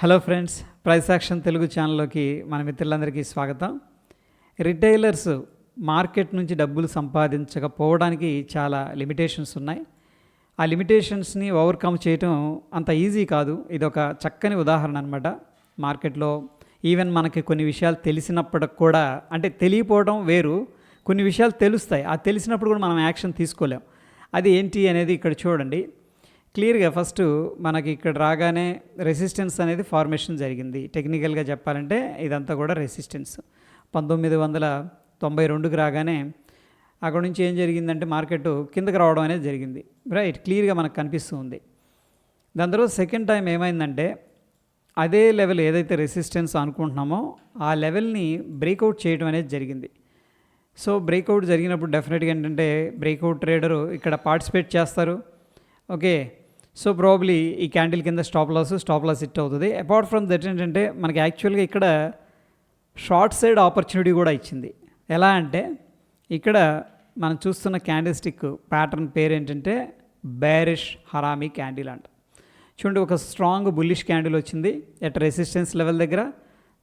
Hello friends price action Telugu ఛానల్లోకి మన మిత్రులందరికీ స్వాగతం. రిటైలర్స్ మార్కెట్ నుంచి డబ్బులు సంపాదించకపోవడానికి చాలా లిమిటేషన్స్ ఉన్నాయి. ఆ లిమిటేషన్స్ని ఓవర్కమ్ చేయటం అంత ఈజీ కాదు. ఇది ఒక చక్కని ఉదాహరణ అనమాట మార్కెట్లో ఈవెన్ మనకి కొన్ని విషయాలు తెలిసినప్పటికి కూడా అంటే తెలియపోవడం వేరు కొన్ని విషయాలు తెలుస్తాయి. ఆ తెలిసినప్పుడు కూడా మనం యాక్షన్ తీసుకోలేం. అది ఏంటి అనేది ఇక్కడ చూడండి. క్లియర్గా ఫస్ట్ మనకి ఇక్కడ రాగానే రెసిస్టెన్స్ అనేది ఫార్మేషన్ జరిగింది. టెక్నికల్గా చెప్పాలంటే ఇదంతా కూడా రెసిస్టెన్స్. పంతొమ్మిది వందల తొంభై రెండుకి రాగానే అక్కడ నుంచి ఏం జరిగిందంటే మార్కెట్ కిందకి రావడం అనేది జరిగింది. రైట్ క్లియర్గా మనకు కనిపిస్తూ ఉంది. దాని తర్వాత సెకండ్ టైం ఏమైందంటే అదే లెవెల్ ఏదైతే రెసిస్టెన్స్ అనుకుంటున్నామో ఆ లెవెల్ని బ్రేక్అవుట్ చేయడం అనేది జరిగింది. సో బ్రేక్అవుట్ జరిగినప్పుడు డెఫినెట్గా ఏంటంటే బ్రేక్అవుట్ ట్రేడరు ఇక్కడ పార్టిసిపేట్ చేస్తారు. ఓకే సో ప్రాబ్లీ ఈ క్యాండిల్ కింద stop loss stop loss hit అవుతుంది. అపార్ట్ ఫ్రమ్ దట్ ఏంటంటే మనకి యాక్చువల్గా ఇక్కడ షార్ట్ సైడ్ ఆపర్చునిటీ కూడా ఇచ్చింది. ఎలా అంటే ఇక్కడ మనం చూస్తున్న క్యాండిల్ స్టిక్ ప్యాటర్న్ పేరు ఏంటంటే బ్యారిష్ హరామీ క్యాండిల్ అంట. చూడండి ఒక స్ట్రాంగ్ బుల్లిష్ క్యాండిల్ వచ్చింది ఎట్ రెసిస్టెన్స్ లెవెల్ దగ్గర.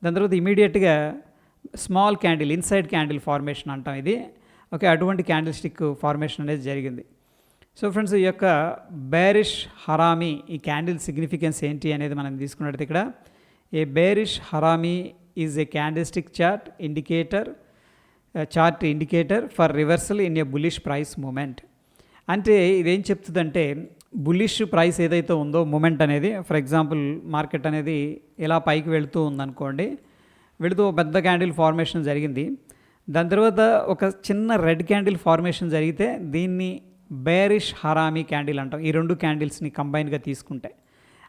దాని తర్వాత ఇమీడియట్గా small candle inside candle formation అంటాం ఇది. ఓకే అటువంటి క్యాండిల్ స్టిక్ ఫార్మేషన్ అనేది జరిగింది. సో ఫ్రెండ్స్ ఈ యొక్క బేరిష్ హరామీ ఈ క్యాండిల్ సిగ్నిఫికెన్స్ ఏంటి అనేది మనం తీసుకున్నట్టు ఇక్కడ a bearish harami is a candle stick chart indicator chart indicator for reversal in a bullish price movement అంటే ఇదేం చెప్తుందంటే బులిష్ ప్రైస్ ఏదైతే ఉందో మూమెంట్ అనేది ఫర్ ఎగ్జాంపుల్ మార్కెట్ అనేది ఇలా పైకి వెళుతూ ఉందనుకోండి వెళుతూ పెద్ద క్యాండిల్ ఫార్మేషన్ జరిగింది. దాని తర్వాత ఒక చిన్న రెడ్ క్యాండిల్ ఫార్మేషన్ జరిగితే దీన్ని బేరిష్ హరామీ క్యాండిల్ అంటాం. ఈ రెండు క్యాండిల్స్ని కంబైన్గా తీసుకుంటే.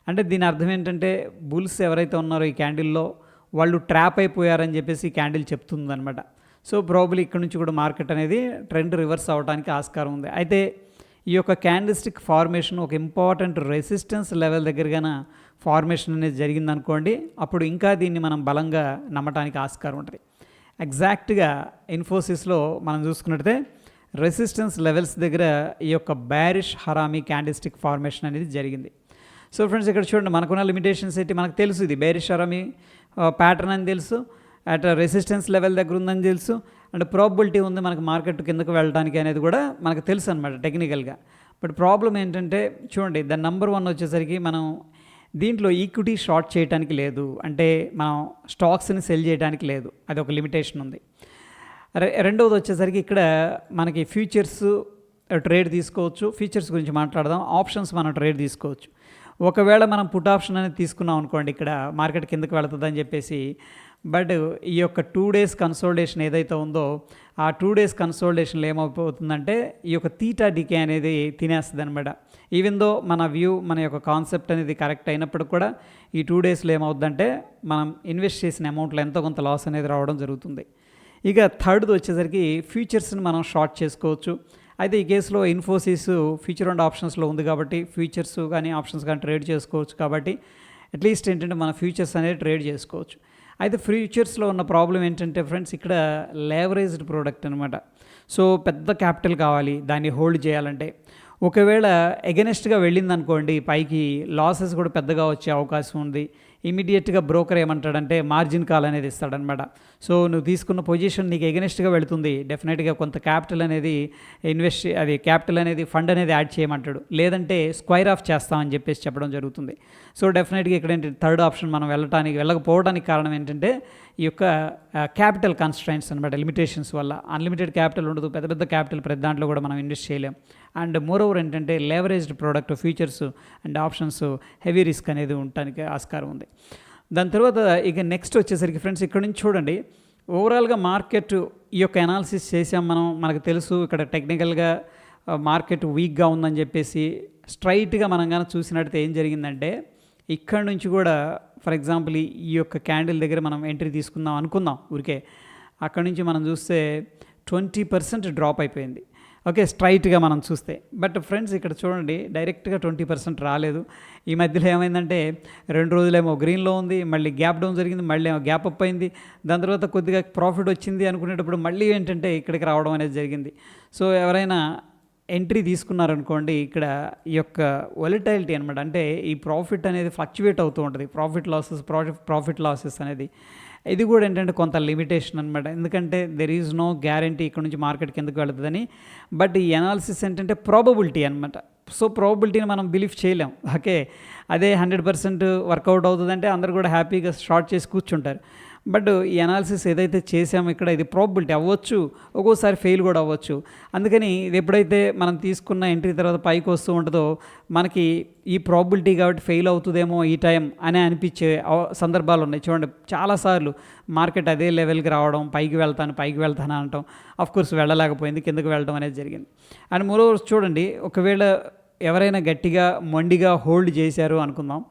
అంటే దీని అర్థం ఏంటంటే బుల్స్ ఎవరైతే ఉన్నారో ఈ క్యాండిల్లో వాళ్ళు ట్రాప్ అయిపోయారని చెప్పేసి క్యాండిల్ చెప్తుందనమాట సో ప్రాబ్లీ ఇక్కడ నుంచి కూడా మార్కెట్ అనేది ట్రెండ్ రివర్స్ అవడానికి ఆస్కారం ఉంది. అయితే ఈ యొక్క క్యాండిల్స్టిక్ ఫార్మేషన్ ఒక ఇంపార్టెంట్ రెసిస్టెన్స్ లెవెల్ దగ్గరగాన ఫార్మేషన్ అనేది జరిగిందనుకోండి అప్పుడు ఇంకా దీన్ని మనం బలంగా నమ్మటానికి ఆస్కారం ఉంటుంది. ఎగ్జాక్ట్గా ఇన్ఫోసిస్లో మనం చూసుకున్నట్టే రెసిస్టెన్స్ లెవెల్స్ దగ్గర ఈ యొక్క బ్యారిష్ హరామీ క్యాండిస్టిక్ ఫార్మేషన్ అనేది జరిగింది. సో ఫ్రెండ్స్ ఇక్కడ చూడండి మనకున్న లిమిటేషన్స్ ఏంటి? మనకు తెలుసు ఇది. బేరిష్ హరామీ ప్యాటర్న్ అని తెలుసు. అట్ రెసిస్టెన్స్ లెవెల్ దగ్గర ఉందని తెలుసు. అండ్ ప్రాబిలిటీ ఉంది మనకు మార్కెట్ కిందకు వెళ్ళడానికి అనేది కూడా మనకు తెలుసు అనమాట టెక్నికల్గా. బట్ ప్రాబ్లం ఏంటంటే చూడండి దాని నెంబర్ వన్ వచ్చేసరికి మనం దీంట్లో ఈక్విటీ షార్ట్ చేయడానికి లేదు. అంటే మనం స్టాక్స్ని సెల్ చేయడానికి లేదు. అది ఒక లిమిటేషన్ ఉంది. రెండవది వచ్చేసరికి ఇక్కడ మనకి ఫ్యూచర్స్ ట్రేడ్ తీసుకోవచ్చు. ఫ్యూచర్స్ గురించి మాట్లాడదాం. ఆప్షన్స్ మనం ట్రేడ్ తీసుకోవచ్చు. ఒకవేళ మనం పుట్ ఆప్షన్ అనేది తీసుకున్నాం అనుకోండి ఇక్కడ మార్కెట్ కిందకి వెళుతుందని చెప్పేసి బట్ ఈ యొక్క టూ డేస్ కన్సోల్డేషన్ ఏదైతే ఉందో ఆ టూ డేస్ కన్సోల్డేషన్లో ఏమైపోతుందంటే ఈ యొక్క తీటా డికే అనేది తినేస్తుంది అనమాట ఈవెన్ దో మన వ్యూ మన యొక్క కాన్సెప్ట్ అనేది కరెక్ట్ అయినప్పుడు కూడా ఈ టూ డేస్లో ఏమవుతుందంటే మనం ఇన్వెస్ట్ చేసిన అమౌంట్లో ఎంతో కొంత లాస్ అనేది రావడం జరుగుతుంది. ఇక థర్డ్ది వచ్చేసరికి ఫ్యూచర్స్ని మనం షార్ట్ చేసుకోవచ్చు. అయితే ఈ కేసులో ఇన్ఫోసిస్ ఫ్యూచర్ అండ్ ఆప్షన్స్లో ఉంది కాబట్టి ఫ్యూచర్స్ కానీ ఆప్షన్స్ కానీ ట్రేడ్ చేసుకోవచ్చు కాబట్టి అట్లీస్ట్ ఏంటంటే మన ఫ్యూచర్స్ అనేది ట్రేడ్ చేసుకోవచ్చు. అయితే ఫ్యూచర్స్లో ఉన్న ప్రాబ్లం ఏంటంటే ఫ్రెండ్స్ ఇక్కడ లేవరేజ్డ్ ప్రోడక్ట్ అనమాట సో పెద్ద క్యాపిటల్ కావాలి దాన్ని హోల్డ్ చేయాలంటే. ఒకవేళ ఎగెనెస్ట్గా వెళ్ళిందనుకోండి పైకి లాసెస్ కూడా పెద్దగా వచ్చే అవకాశం ఉంది. ఇమీడియట్గా బ్రోకర్ ఏమంటాడంటే మార్జిన్ కాల్ అనేది ఇస్తాడనమాట సో నువ్వు తీసుకున్న పొజిషన్ నీకు ఎగనెస్ట్గా వెళుతుంది. డెఫినెట్గా కొంత క్యాపిటల్ అనేది ఇన్వెస్ట్ అది క్యాపిటల్ అనేది ఫండ్ అనేది యాడ్ చేయమంటాడు. లేదంటే స్క్వైర్ ఆఫ్ చేస్తామని చెప్పేసి చెప్పడం జరుగుతుంది. సో డెఫినెట్గా ఇక్కడ ఏంటంటే థర్డ్ ఆప్షన్ మనం వెళ్ళటానికి వెళ్ళకపోవడానికి కారణం ఏంటంటే ఈ యొక్క క్యాపిటల్ కన్స్ట్రైంట్స్ అనమాట లిమిటేషన్స్ వల్ల. అన్లిమిటెడ్ క్యాపిటల్ ఉండదు. పెద్ద పెద్ద క్యాపిటల్ ప్రతి దాంట్లో కూడా మనం ఇన్వెస్ట్ చేయలేం. అండ్ మోర్ ఓవర్ ఏంటంటే leveraged product features and options heavy risk అనేది ఉండటానికి ఆస్కారం ఉంది. దాని తర్వాత ఇక నెక్స్ట్ వచ్చేసరికి ఫ్రెండ్స్ ఇక్కడ నుంచి చూడండి. ఓవరాల్గా మార్కెట్ ఈ యొక్క అనాలిసిస్ చేసాం మనం మనకు తెలుసు ఇక్కడ టెక్నికల్గా మార్కెట్ వీక్గా ఉందని చెప్పేసి స్ట్రైట్గా మనం కానీ చూసినట్టయితే ఏం జరిగిందంటే ఇక్కడ నుంచి కూడా ఫర్ ఎగ్జాంపుల్ ఈ యొక్క క్యాండిల్ దగ్గర మనం ఎంట్రీ తీసుకుందాం అనుకుందాం ఊరికే. అక్కడ నుంచి మనం చూస్తే ట్వంటీ పర్సెంట్ డ్రాప్ అయిపోయింది. ఓకే స్ట్రైట్గా మనం చూస్తే. బట్ ఫ్రెండ్స్ ఇక్కడ చూడండి డైరెక్ట్గా ట్వంటీ పర్సెంట్ రాలేదు. ఈ మధ్యలో ఏమైందంటే రెండు రోజులేమో గ్రీన్లో ఉంది మళ్ళీ గ్యాప్ డౌన్ జరిగింది మళ్ళీ ఏమో గ్యాప్ అప్ అయింది. దాని తర్వాత కొద్దిగా ప్రాఫిట్ వచ్చింది అనుకునేటప్పుడు మళ్ళీ ఏంటంటే ఇక్కడికి రావడం అనేది జరిగింది. సో ఎవరైనా ఎంట్రీ తీసుకున్నారనుకోండి ఇక్కడ ఈ యొక్క ఒలిటైలిటీ అనమాట అంటే ఈ ప్రాఫిట్ అనేది ఫ్లక్చువేట్ అవుతూ ఉంటుంది. Profit losses profit profit losses అనేది. ఇది కూడా ఏంటంటే కొంత లిమిటేషన్ అనమాట ఎందుకంటే దెర్ ఈజ్ నో గ్యారంటీ ఇక్కడ నుంచి మార్కెట్కి ఎందుకు వెళ్తుందని. బట్ ఈ అనాలిసిస్ ఏంటంటే ప్రాబబిలిటీ అనమాట సో ప్రాబిలిటీని మనం బిలీవ్ చేయలేం. ఓకే? అదే హండ్రెడ్ పర్సెంట్ వర్కౌట్ అవుతుందంటే అందరు కూడా హ్యాపీగా షార్ట్ చేసి కూర్చుంటారు. బట్ ఈ అనాలిసిస్ ఏదైతే చేసామో ఇక్కడ ఇది ప్రాబిలిటీ అవ్వచ్చు ఒక్కోసారి ఫెయిల్ కూడా అవ్వచ్చు. అందుకని ఇది ఎప్పుడైతే మనం తీసుకున్న ఎంట్రీ తర్వాత పైకి వస్తూ ఉంటుందో మనకి ఈ ప్రాబిలిటీ కాబట్టి ఫెయిల్ అవుతుందేమో ఈ టైం అని అనిపించే సందర్భాలు ఉన్నాయి. చూడండి చాలాసార్లు మార్కెట్ అదే లెవెల్కి రావడం పైకి వెళ్తాను పైకి వెళ్తాను అనటం అఫ్ కోర్స్ వెళ్ళలేకపోయింది కిందకి వెళ్ళడం అనేది జరిగింది. అండ్ మరోవర్ చూడండి ఒకవేళ ఎవరైనా గట్టిగా మొండిగా హోల్డ్ చేశారు అనుకుందాం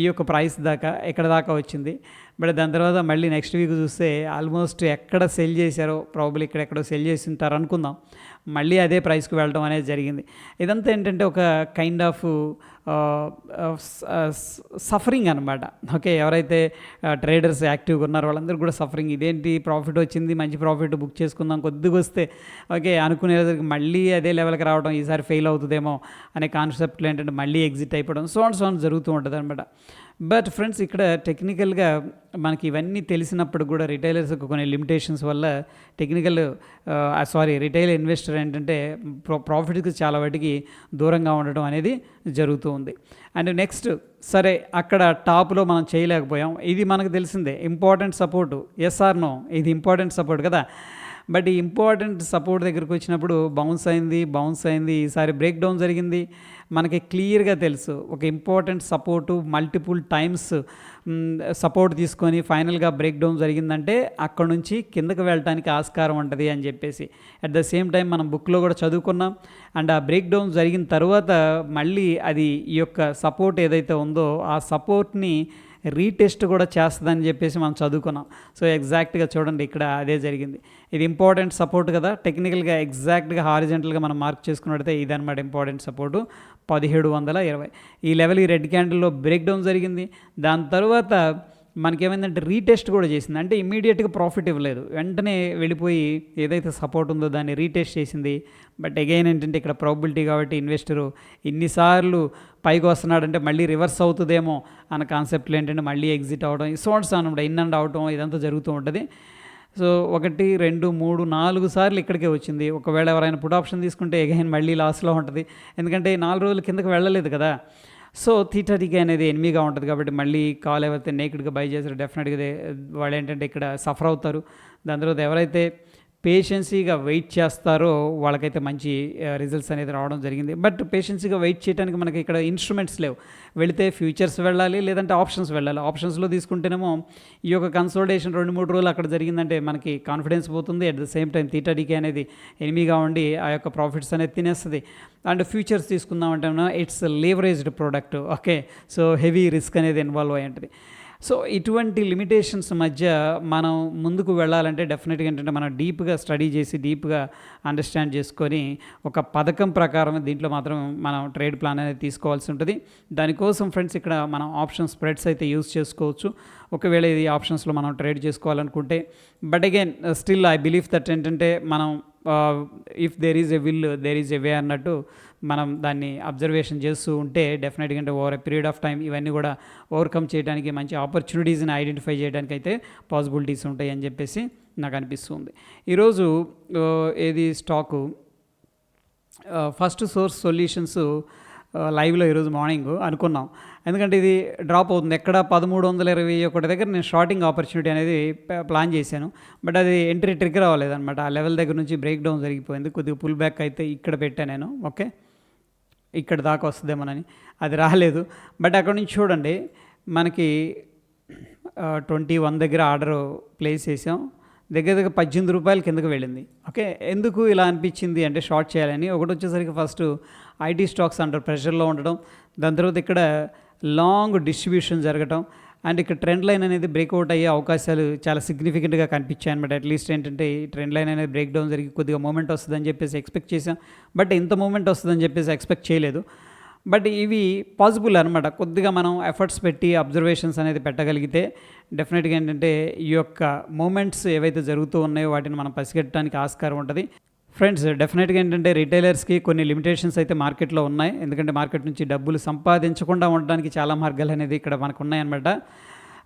ఈ యొక్క ప్రైస్ దాకా ఎక్కడ దాకా వచ్చింది. బట్ దాని తర్వాత మళ్ళీ నెక్స్ట్ వీక్ చూస్తే ఆల్మోస్ట్ ఎక్కడ సెల్ చేశారో ప్రాబ్లీ ఇక్కడెక్కడో సెల్ చేసి ఉంటారు అనుకుందాం. మళ్ళీ అదే ప్రైస్కి వెళ్ళడం అనేది జరిగింది. ఇదంతా ఏంటంటే ఒక కైండ్ ఆఫ్ సఫరింగ్ అనమాట ఓకే ఎవరైతే ట్రేడర్స్ యాక్టివ్గా ఉన్నారో వాళ్ళందరూ కూడా సఫరింగ్ ఇదేంటి ప్రాఫిట్ వచ్చింది మంచి ప్రాఫిట్ బుక్ చేసుకుందాం కొద్దిగా వస్తే ఓకే అనుకునేసరికి మళ్ళీ అదే లెవెల్కి రావడం ఈసారి ఫెయిల్ అవుతుందేమో అనే కాన్సెప్ట్లు ఏంటంటే మళ్ళీ ఎగ్జిట్ అయిపోవడం సో అండ్ సో జరుగుతూ ఉంటుంది అనమాట బట్ ఫ్రెండ్స్ ఇక్కడ టెక్నికల్గా మనకి ఇవన్నీ తెలిసినప్పుడు కూడా రిటైలర్స్కి కొన్ని లిమిటేషన్స్ వల్ల టెక్నికల్ సారీ రిటైల్ ఇన్వెస్టర్ ఏంటంటే ప్రో ప్రాఫిట్కి చాలా వాటికి దూరంగా ఉండడం అనేది జరుగుతూ ఉంది. అండ్ నెక్స్ట్ సరే అక్కడ టాప్లో మనం చేయలేకపోయాం. ఇది మనకు తెలిసిందే ఇంపార్టెంట్ సపోర్టు ఎస్ఆర్నో ఇది ఇంపార్టెంట్ సపోర్ట్ కదా. బట్ ఈ ఇంపార్టెంట్ సపోర్ట్ దగ్గరికి వచ్చినప్పుడు బౌన్స్ అయింది బౌన్స్ అయింది ఈసారి బ్రేక్ డౌన్ జరిగింది. మనకి క్లియర్గా తెలుసు ఒక important support multiple times support తీసుకొని ఫైనల్గా బ్రేక్ డౌన్ జరిగిందంటే అక్కడ నుంచి కిందకి వెళ్ళటానికి ఆస్కారం ఉంటుంది అని చెప్పేసి. అట్ ద సేమ్ టైం మనం బుక్లో కూడా చదువుకున్నాం. అండ్ ఆ బ్రేక్ డౌన్ జరిగిన తర్వాత మళ్ళీ అది ఈ యొక్క సపోర్ట్ ఏదైతే ఉందో ఆ సపోర్ట్ని రీటెస్ట్ కూడా చేస్తుందని చెప్పేసి మనం చదువుకున్నాం. సో ఎగ్జాక్ట్గా చూడండి ఇక్కడ అదే జరిగింది. ఇది ఇంపార్టెంట్ సపోర్ట్ కదా. టెక్నికల్గా ఎగ్జాక్ట్గా హారిజెంటల్గా మనం మార్క్ చేసుకున్నట్టయితే ఇదనమాట ఇంపార్టెంట్ సపోర్టు. పదిహేడు వందల ఇరవై. ఈ లెవెల్ ఈ రెడ్ క్యాండిల్లో బ్రేక్ డౌన్ జరిగింది. దాని తర్వాత మనకేమైందంటే రీటెస్ట్ కూడా చేసింది. అంటే ఇమీడియట్గా ప్రాఫిట్ ఇవ్వలేదు. వెంటనే వెళ్ళిపోయి ఏదైతే సపోర్ట్ ఉందో దాన్ని రీటెస్ట్ చేసింది. బట్ అగైన్ ఏంటంటే ఇక్కడ ప్రాబిలిటీ కాబట్టి ఇన్వెస్టరు ఇన్నిసార్లు పైకి వస్తున్నాడంటే మళ్ళీ రివర్స్ అవుతుందేమో అన్న కాన్సెప్ట్లో ఏంటంటే మళ్ళీ ఎగ్జిట్ అవ్వడం సోట్స్ అనమాట ఇన్ అండ్ అవటం ఇదంతా జరుగుతూ ఉంటుంది. సో ఒకటి రెండు మూడు నాలుగు సార్లు ఇక్కడికే వచ్చింది. ఒకవేళ ఎవరైనా పుట్ ఆప్షన్ తీసుకుంటే ఎగైన్ మళ్ళీ లాస్లో ఉంటుంది. ఎందుకంటే నాలుగు రోజులు కిందకి వెళ్ళలేదు కదా. సో థీటరీకి అనేది ఎనిమిగా ఉంటుంది కాబట్టి మళ్ళీ కాల్ ఎవరైతే నేకుడ్గా బై చేశారో డెఫినెట్గా వాళ్ళు ఏంటంటే ఇక్కడ సఫర్ అవుతారు. దాని తర్వాత ఎవరైతే పేషెన్సీగా వెయిట్ చేస్తారో వాళ్ళకైతే మంచి రిజల్ట్స్ అనేది రావడం జరిగింది. బట్ పేషెన్సీగా వెయిట్ చేయడానికి మనకి ఇక్కడ ఇన్స్ట్రుమెంట్స్ లేవు. వెళితే ఫ్యూచర్స్ వెళ్ళాలి లేదంటే ఆప్షన్స్ వెళ్ళాలి. ఆప్షన్స్లో తీసుకుంటేనేమో ఈ యొక్క కన్సల్టేషన్ రెండు మూడు రోజులు అక్కడ జరిగిందంటే మనకి కాన్ఫిడెన్స్ పోతుంది. అట్ ద సేమ్ టైం థీటరీకి అనేది ఎనిమిగా ఉండి ఆ యొక్క ప్రాఫిట్స్ అనేది తినేస్తుంది. And futures తీసుకుందామంటే it's leveraged product okay so heavy risk అనేది ఇన్వాల్వ్ అయి ఉంటుంది. సో ఇటువంటి లిమిటేషన్స్ మధ్య మనం ముందుకు వెళ్ళాలంటే డెఫినెట్గా ఏంటంటే మనం డీప్గా స్టడీ చేసి డీప్గా అండర్స్టాండ్ చేసుకొని ఒక పథకం ప్రకారం దీంట్లో మాత్రం మనం ట్రేడ్ ప్లాన్ అనేది తీసుకోవాల్సి ఉంటుంది. దానికోసం ఫ్రెండ్స్ ఇక్కడ మనం ఆప్షన్ స్ప్రెడ్స్ అయితే యూస్ చేసుకోవచ్చు. ఒకవేళ ఇది ఆప్షన్స్లో మనం ట్రేడ్ చేసుకోవాలనుకుంటే but again still I believe that ఏంటంటే మనం if there is a will there is a way అన్నట్టు మనం దాన్ని అబ్జర్వేషన్ చేస్తూ ఉంటే డెఫినెట్గా అంటే over a period of time ఇవన్నీ కూడా ఓవర్కమ్ చేయడానికి మంచి ఆపర్చునిటీస్ని ఐడెంటిఫై చేయడానికి అయితే పాసిబిలిటీస్ ఉంటాయి అని చెప్పేసి నాకు అనిపిస్తుంది. ఈరోజు ఏది స్టాకు ఫస్ట్ సోర్స్ సొల్యూషన్స్ లైవ్లో ఈరోజు మార్నింగ్ అనుకున్నాం. ఎందుకంటే ఇది డ్రాప్ అవుతుంది. ఎక్కడ పదమూడు వందల ఇరవై ఒకటి దగ్గర నేను షార్టింగ్ ఆపర్చునిటీ అనేది ప్లాన్ చేశాను. బట్ అది ఎంట్రీ ట్రిగ్గర్ అవ్వలేదన్నమాట. ఆ లెవెల్ దగ్గర నుంచి బ్రేక్ డౌన్ జరిగిపోయింది. కొద్దిగా పుల్ బ్యాక్ అయితే ఇక్కడ పెట్టాను నేను. ఓకే? ఇక్కడ దాకా వస్తుందేమోనని. అది రాలేదు. బట్ అక్కడ నుంచి చూడండి. మనకి ట్వంటీ వన్ దగ్గర ఆర్డర్ ప్లేస్ చేసాం. దగ్గర దగ్గర పద్దెనిమిది రూపాయలు కిందకు వెళ్ళింది. ఓకే? ఎందుకు ఇలా అనిపించింది అంటే షార్ట్ చేయాలని? ఒకటి వచ్చేసరికి ఫస్ట్ ఐటీ స్టాక్స్ అండర్ ప్రెషర్లో ఉండడం. దాని తర్వాత ఇక్కడ లాంగ్ డిస్ట్రిబ్యూషన్ జరగటం. అండ్ ఇక్కడ ట్రెండ్ లైన్ అనేది బ్రేక్అవుట్ అయ్యే అవకాశాలు చాలా సిగ్నిఫికెంట్గా కనిపించాయి అనమాట అట్లీస్ట్ ఏంటంటే ఈ ట్రెండ్ లైన్ అనేది బ్రేక్ డౌన్ జరిగి కొద్దిగా మూమెంట్ వస్తుందని చెప్పేసి ఎక్స్పెక్ట్ చేసాం బట్ ఇంత మూమెంట్ వస్తుందని చెప్పేసి ఎక్స్పెక్ట్ చేయలేదు. బట్ ఇవి పాసిబుల్ అనమాట కొద్దిగా మనం ఎఫర్ట్స్ పెట్టి అబ్జర్వేషన్స్ అనేది పెట్టగలిగితే డెఫినెట్గా ఏంటంటే ఈ యొక్క మూమెంట్స్ ఏవైతే జరుగుతూ ఉన్నాయో వాటిని మనం పసిగట్టడానికి ఆస్కారం ఉంటుంది. ఫ్రెండ్స్ డెఫినెట్గా ఏంటంటే రిటైలర్స్కి కొన్ని లిమిటేషన్స్ అయితే మార్కెట్లో ఉన్నాయి. ఎందుకంటే మార్కెట్ నుంచి డబ్బులు సంపాదించకుండా ఉండడానికి చాలా మార్గాలు అనేది ఇక్కడ మనకు ఉన్నాయన్నమాట.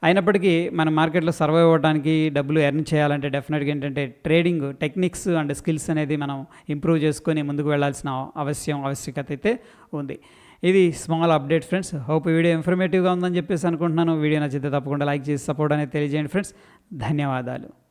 అయినప్పటికీ మన మార్కెట్లో సర్వైవ్ అవ్వడానికి డబ్బులు ఎర్న్ చేయాలంటే డెఫినెట్గా ఏంటంటే ట్రేడింగ్ టెక్నిక్స్ అండ్ స్కిల్స్ అనేది మనం ఇంప్రూవ్ చేసుకొని ముందుకు వెళ్ళాల్సిన అవశ్యం ఆవశ్యకత అయితే ఉంది. ఇది small update friends hope video ఇన్ఫర్మేటివ్గా ఉందని చెప్పేసి అనుకుంటున్నాను. వీడియో నచ్చితే తప్పకుండా లైక్ చేసి సపోర్ట్ అనేది తెలియజేయండి ఫ్రెండ్స్ ధన్యవాదాలు.